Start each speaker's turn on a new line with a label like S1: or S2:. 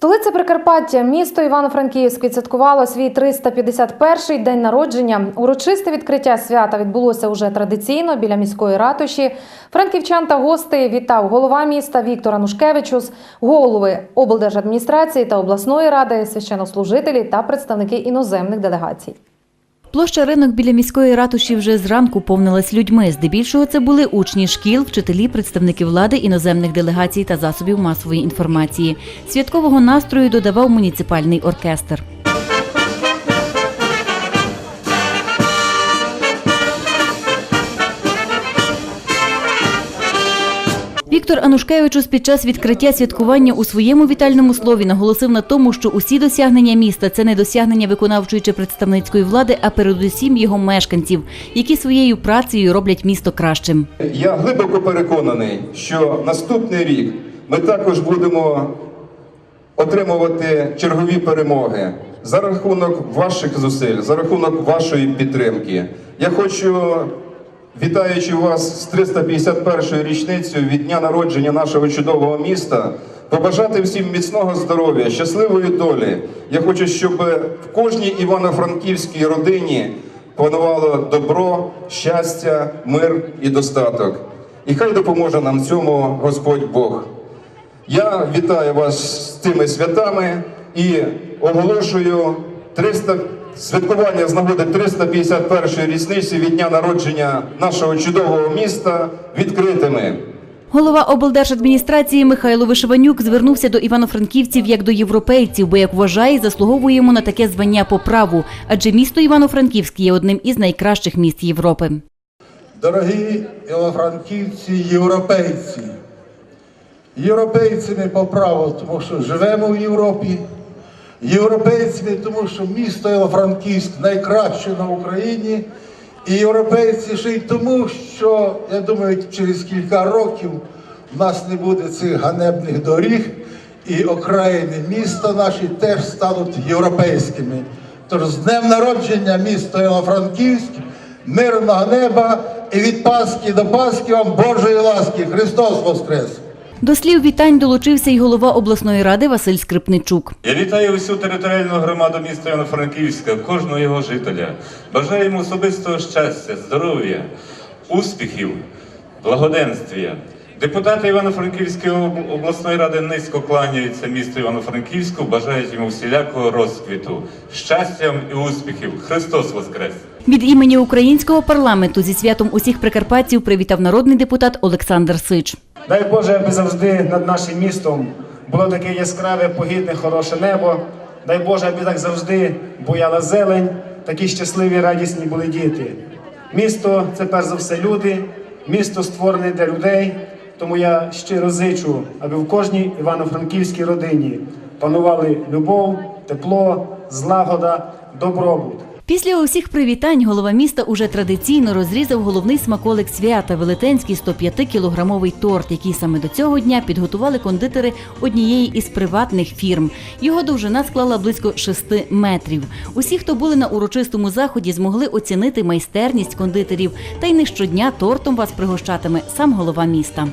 S1: Столиця Прикарпаття, місто Івано-Франківськ відсвяткувало свій 351-й день народження. Урочисте відкриття свята відбулося уже традиційно біля міської ратуші. Франківчан та гостей вітав голова міста Віктор Анушкевичус, голови облдержадміністрації та обласної ради, священнослужителі та представники іноземних делегацій.
S2: Площа ринок біля міської ратуші вже зранку повнилась людьми. Здебільшого це були учні шкіл, вчителі, представники влади, іноземних делегацій та засобів масової інформації. Святкового настрою додавав муніципальний оркестр. Віктор Анушкевичус під час відкриття святкування у своєму вітальному слові наголосив на тому, що усі досягнення міста це не досягнення виконавчої чи представницької влади, а передусім його мешканців, які своєю працею роблять місто кращим.
S3: Я глибоко переконаний, що наступний рік ми також будемо отримувати чергові перемоги за рахунок ваших зусиль, за рахунок вашої підтримки. Я хочу, вітаючи вас з 351-ю річницею від дня народження нашого чудового міста, побажати всім міцного здоров'я, щасливої долі. Я хочу, щоб в кожній івано-франківській родині панувало добро, щастя, мир і достаток. І хай допоможе нам цьому Господь Бог. Я вітаю вас з цими святами і оголошую 300, святкування з нагоди 351-ї річниці від дня народження нашого чудового міста відкритими.
S2: Голова облдержадміністрації Михайло Вишиванюк звернувся до івано-франківців як до європейців, бо як вважає, заслуговуємо на таке звання по праву, адже місто Івано-Франківськ є одним із найкращих міст Європи.
S4: Дорогі ілофранківці, європейці. Європейцями по праву, тому що живемо в Європі. Європейцями, тому що місто Ілофранківськ найкраще на Україні. І європейці ще й тому, що я думаю, через кілька років в нас не буде цих ганебних доріг, і окраїни міста наші теж стануть європейськими. Тож з днем народження міста Ілофранківськ, мирного неба і від Пасхи до Пасхи вам Божої ласки. Христос Воскрес!
S2: До слів вітань долучився й голова обласної ради Василь Скрипничук.
S5: Я вітаю усю територіальну громаду міста Івано-Франківська, кожного його жителя. Бажаю йому особистого щастя, здоров'я, успіхів, благоденствія. Депутати Івано-Франківської обласної ради низько кланяються місту Івано-Франківську, бажають йому всілякого розквіту, щастям і успіхів. Христос Воскрес!
S2: Від імені українського парламенту зі святом усіх прикарпатців привітав народний депутат Олександр Сич.
S6: Дай Боже, аби завжди над нашим містом було таке яскраве, погідне, хороше небо. Дай Боже, аби так завжди буяла зелень, такі щасливі, радісні були діти. Місто це перш за все люди, місто створене для людей. Тому я щиро зичу, аби в кожній івано-франківській родині панували любов, тепло, злагода, добробут.
S2: Після усіх привітань голова міста уже традиційно розрізав головний смаколик свята велетенський 105-кілограмовий торт, який саме до цього дня підготували кондитери однієї із приватних фірм. Його довжина склала близько 6 метрів. Усі, хто були на урочистому заході, змогли оцінити майстерність кондитерів. Та й не щодня тортом вас пригощатиме сам голова міста.